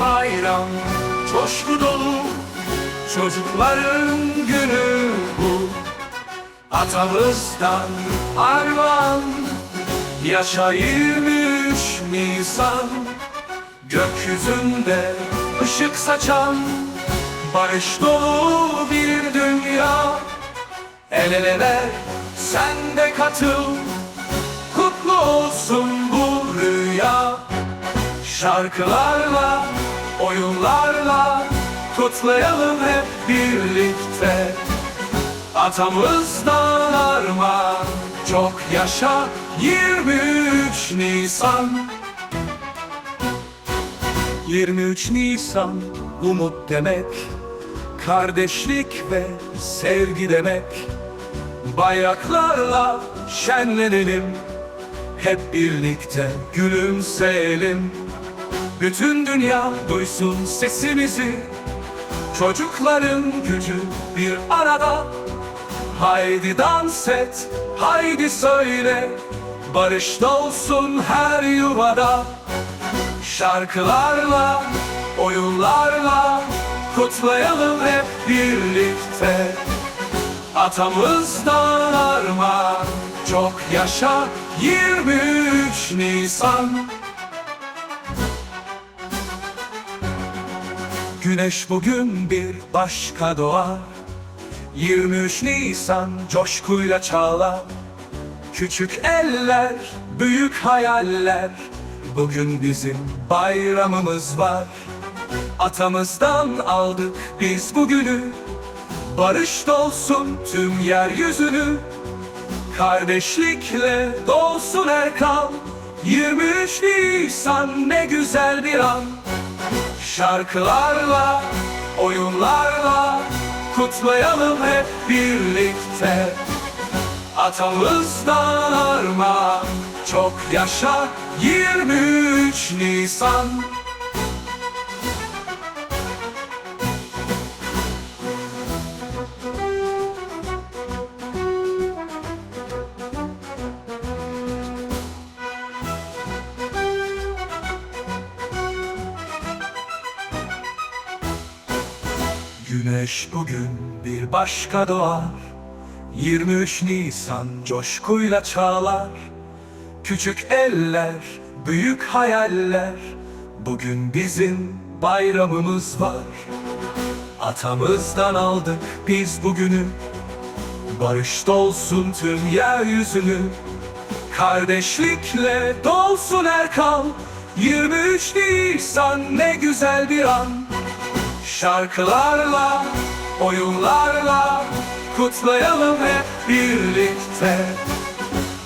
bayram Coşku dolu çocukların günü bu. Atamızdan armağan Yaşa 23 Nisan. Gökyüzünde ışık saçan Barış dolu bir dünya. El ele ver sen de katıl Kutlu olsun Şarkılarla, oyunlarla Kutlayalım hep birlikte. Atamızdan armağan Çok yaşa 23 Nisan. 23 Nisan umut demek Kardeşlik ve sevgi demek. Bayraklarla şenlenelim Hep birlikte gülümseyelim Bütün dünya duysun sesimizi. Çocukların gücü bir arada. Haydi dans et, haydi söyle. Barış olsun her yuvada. Şarkılarla, oyunlarla Kutlayalım hep birlikte. Atamızdan armağan Çok yaşa 23 Nisan Güneş bugün bir başka doğar. 23 Nisan coşkuyla çağlar. Küçük eller, büyük hayaller. Bugün bizim bayramımız var. Atamızdan aldık biz bugünü. Barış dolsun tüm yeryüzünü. Kardeşlikle dolsun Erkal 23 Nisan ne güzel bir an Şarkılarla, oyunlarla Kutlayalım hep birlikte. Atamızdan armağan Çok yaşa 23 Nisan Güneş bugün bir başka doğar. 23 Nisan coşkuyla çağlar. Küçük eller, büyük hayaller. Bugün bizim bayramımız var. Atamızdan aldık biz bugünü. Barış dolsun tüm yeryüzünü. Kardeşlikle dolsun Erkal 23 Nisan ne güzel bir an Şarkılarla, oyunlarla Kutlayalım hep birlikte.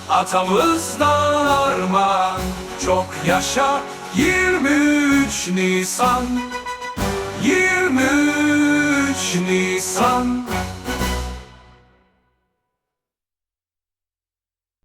Atamızdan armağan Çok yaşa. 23 Nisan 23 Nisan